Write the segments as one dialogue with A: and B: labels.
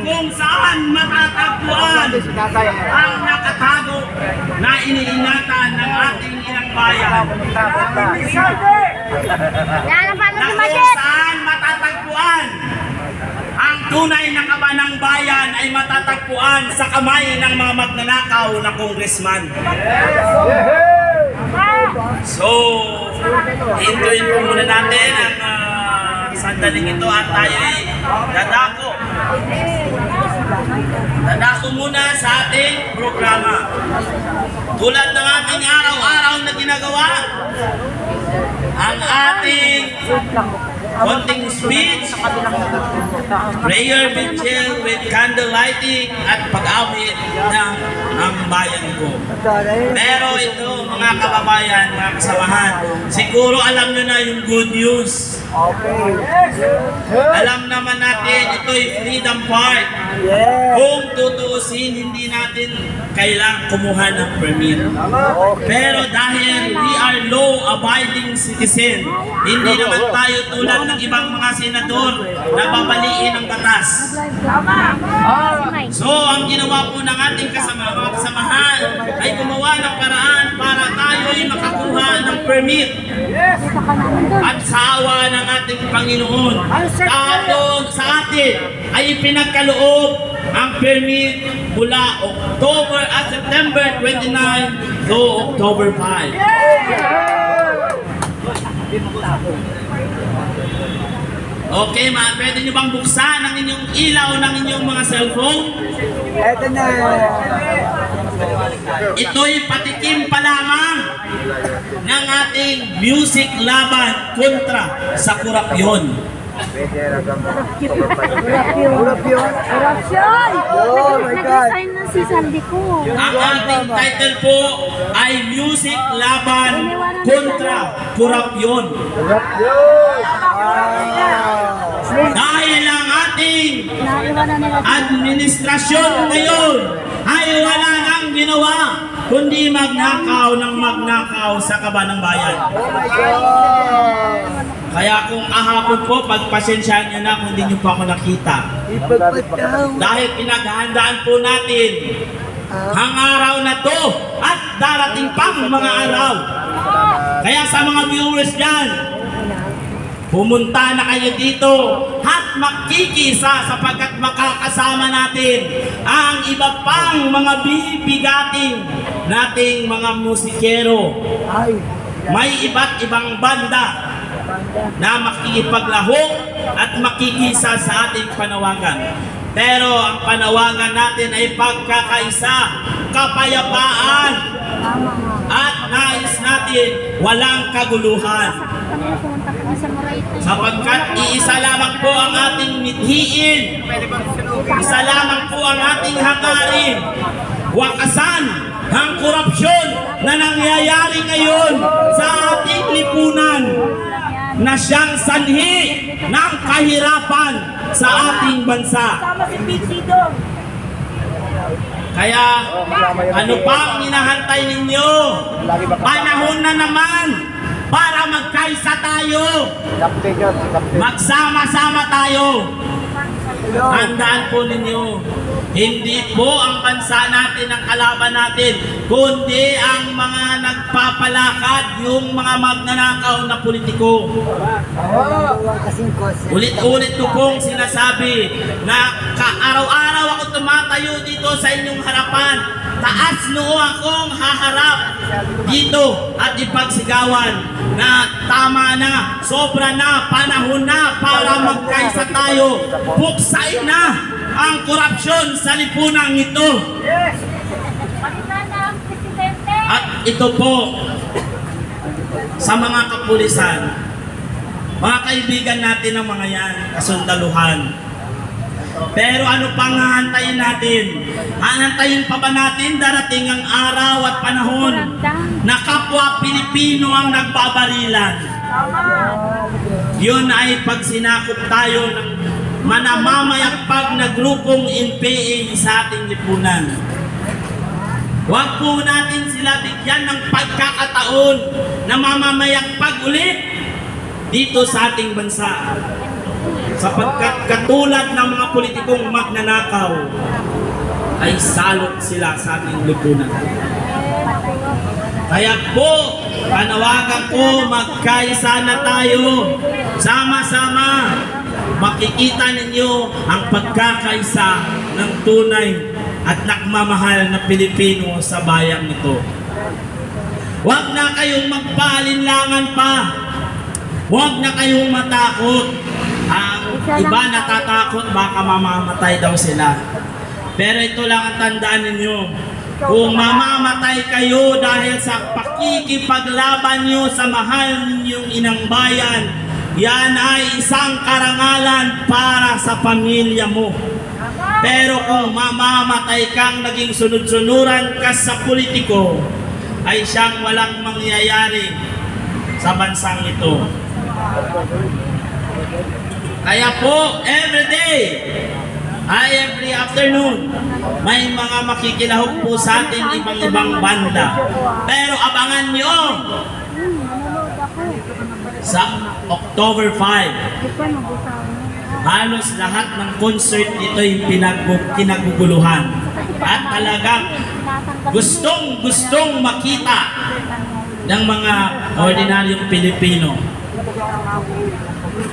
A: kung saan matatagpuan ang nakatago na iniingatan ng ating ilang bayan.
B: Yan ang paano
A: Na kung saan matatagpuan ang tunay na kabanang bayan ay matatagpuan sa kamay ng mga magnanakaw na kongresman. So, hintuin po muna natin ang ah, sandaling ito at tayo ay dadako. Dadako muna sa ating programa. Tulad ng ating araw-araw na ginagawa, ang ating konting speech, prayer vigil with candle lighting at pag-awit ng ang bayan ko. Pero ito, mga kababayan, mga kasamahan, siguro alam nyo na yung good news. Alam naman natin, ito'y Freedom Park. Kung tutuusin, hindi natin kailangang kumuha ng permit. Pero dahil we are law-abiding citizen, hindi naman tayo tulad ng ibang mga senador na babaliin ang batas. So, ang ginawa po ng ating kasama, mga kasamahan ay gumawa ng paraan para tayo ay makakuha ng permit at sa awa ng ating Panginoon. Tapos sa atin ay pinagkaloob ang permit mula October at September 29 to October 5. Okay, ma, pwede nyo bang buksan ang inyong ilaw ng inyong mga cellphone?
C: Eto na.
A: Ito'y patikim pa lamang ng ating music laban kontra sa korupsyon.
C: Urap yun.
B: Corruption!
C: Oh my God.
B: Nag-resign na si Sandy ko.
A: Ang ating title po ay Music Laban kontra Korupsyon.
C: Ah.
A: Dahil ang ating administrasyon ngayon ay wala nang ginawa kundi magnakaw ng magnakaw sa kaba ng bayan.
C: Oh my God.
A: Kaya kung kahapon po, pagpasensyahan nyo na kung hindi nyo pa ako nakita. Dahil pinaghahandaan po natin ang araw na to at darating pang mga araw. Kaya sa mga viewers dyan, pumunta na kayo dito at makikisa sapagkat makakasama natin ang iba pang mga bibigating nating mga musikero.
C: Ay.
A: May iba't ibang banda na makikipaglahok at makikisa sa ating panawagan. Pero ang panawagan natin ay pagkakaisa, kapayapaan, at nais natin walang kaguluhan. Sapagkat iisa lamang po ang ating mithiin. Isa lamang po ang ating hangarin. Wakasan ang korupsyon na nangyayari ngayon sa ating lipunan na siyang sanhi ng kahirapan sa ating bansa. Kaya ano pa ang hinahantay ninyo? Panahon na naman para magkaisa tayo. Magsama-sama tayo. Tandaan po ninyo, hindi po ang bansa natin ang kalaban natin, kundi ang mga nagpapalakad, yung mga magnanakaw na politiko. Ulit-ulit ko pong sinasabi na kaaraw-araw ako tumatayo dito sa inyong harapan. Taas noo akong haharap dito at ipagsigawan na tama na, sobra na, panahon na para magkaisa tayo. Buksain na ang korupsyon sa lipunang ito.
B: Ang.
A: At ito po sa mga kapulisan, mga kaibigan natin ng mga yan, kasundaluhan. Pero ano pang hahantayin natin? Hahantayin pa ba natin darating ang araw at panahon na kapwa Pilipino ang nagbabarilan? Yun ay pag sinakop tayo ng manamamayagpag na grupong NPA sa ating lipunan. Huwag po natin sila bigyan ng pagkakataon na mamamayagpag ulit dito sa ating bansa. Sapagkat katulad ng mga politikong magnanakaw, ay salot sila sa ating lipunan. Kaya po, panawagan ko, magkaisa na tayo. Sama-sama, makikita ninyo ang pagkakaisa ng tunay at nakmamahal na Pilipino sa bayang ito. Huwag na kayong magpaalinlangan pa. Huwag na kayong matakot. Iba natatakot, baka mamamatay daw sila. Pero ito lang ang tandaan ninyo. Kung mamamatay kayo dahil sa pakikipaglaban nyo sa mahal ninyong inang bayan, yan ay isang karangalan para sa pamilya mo. Pero kung mamamatay kang naging sunod-sunuran ka sa politiko, ay siyang walang mangyayari sa bansang ito. Kaya po, every day, ay every afternoon, may mga makikilahok po sa atin ibang-ibang banda. Pero abangan nyo sa October 5,
B: Di pa nabutaw na.
A: halos lahat ng concert dito ay pinag- kinaguguluhan. At talagang gustong gustong makita ng mga ordinaryong Pilipino.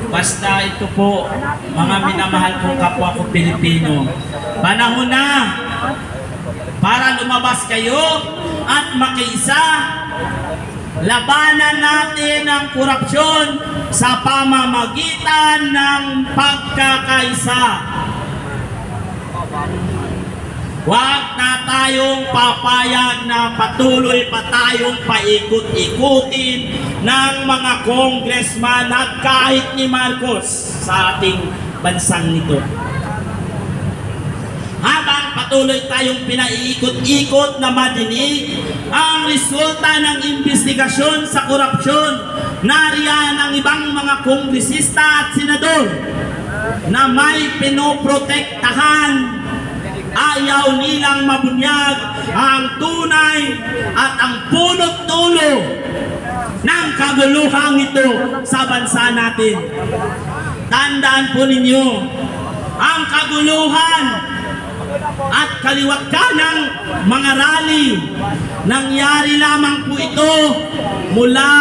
A: Basta ito po, mga minamahal kong kapwa ko Pilipino. Panahon na para lumabas kayo at makiisa. Labanan natin ang korupsyon sa pamamagitan ng pagkakaisa. Huwag na tayong papayag na patuloy pa tayong paikot-ikutin ng mga congressman at kahit ni Marcos sa ating bansang nito. Habang patuloy tayong pinaiikot-ikot na madinig ang resulta ng investigasyon sa korupsyon, nariyan ang ibang mga kongresista at senador na may pinoprotektahan ayaw nilang mabunyag ang tunay at ang punot dulo ng kaguluhang ito sa bansa natin. Tandaan po ninyo, ang kaguluhan at kaliwat ka ng mga rally. Nangyari lamang po ito mula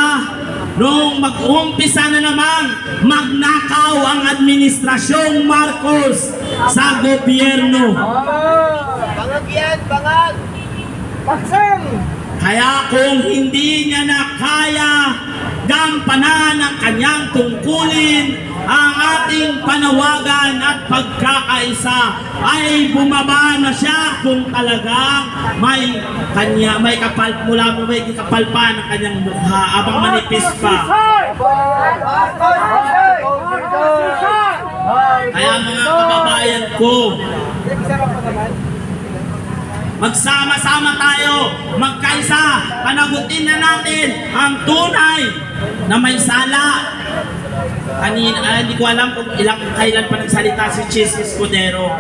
A: nung mag-umpisa na namang magnakaw ang administrasyong Marcos sa gobyerno.
C: Bangag yan, bangag! Paksang!
A: Kaya kung hindi niya na kaya gampanan ang kanyang tungkulin, ang ating panawagan at pagkakaisa ay bumaba na siya kung talagang may kanya may kapal mula mo may kapal pa ng kanyang mukha abang manipis pa. Kaya mga kababayan ko, Magsama-sama tayo, magkaisa, panagutin na natin ang tunay na may sala. Kanina, ah, hindi ko alam kung ilang kailan pa nagsalita si Chis Escudero.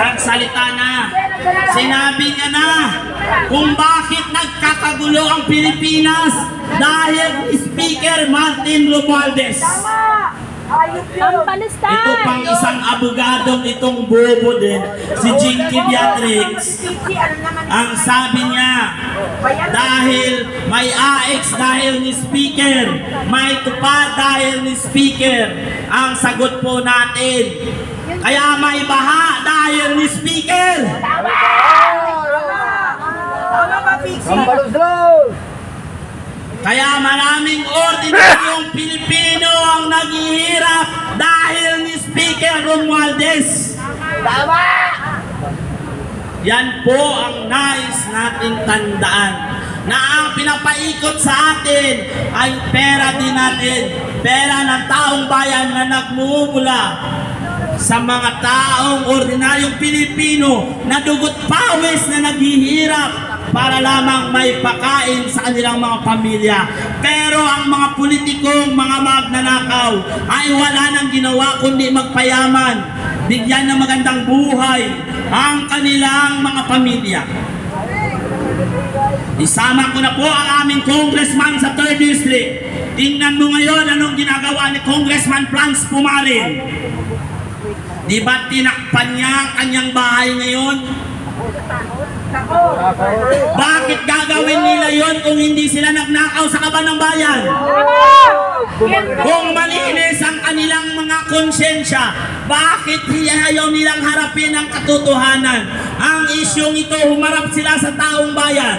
A: Nagsalita na. Sinabi niya na kung bakit nagkakagulo ang Pilipinas dahil Speaker Martin Romualdez.
B: Pampalista!
A: Ito pang isang abogadong itong bobo din, si Jinky Beatrix. Ang sabi niya, dahil may AX dahil ni Speaker, may tupa dahil ni Speaker, ang sagot po natin, kaya may baha dahil ni Speaker. Kaya maraming ordinaryong Pilipino ang naghihirap dahil ni Speaker Romualdez.
C: Tama!
A: Yan po ang nais nating tandaan na ang pinapaikot sa atin ay pera din natin. Pera ng taong bayan na nagmumula sa mga taong ordinaryong Pilipino na dugot pawis na naghihirap para lamang may pakain sa kanilang mga pamilya. Pero ang mga politikong mga magnanakaw ay wala nang ginawa kundi magpayaman, bigyan ng magandang buhay ang kanilang mga pamilya. Isama ko na po ang aming congressman sa 3rd District. Tingnan mo ngayon anong ginagawa ni Congressman Franz Pumarin. Di ba tinakpan niya ang kanyang bahay ngayon? Bakit gagawin nila yon kung hindi sila nagnakaw sa kaban ng bayan? Kung malinis ang kanilang mga konsensya, bakit ayaw nilang harapin ang katotohanan? Ang isyong ito, humarap sila sa taong bayan.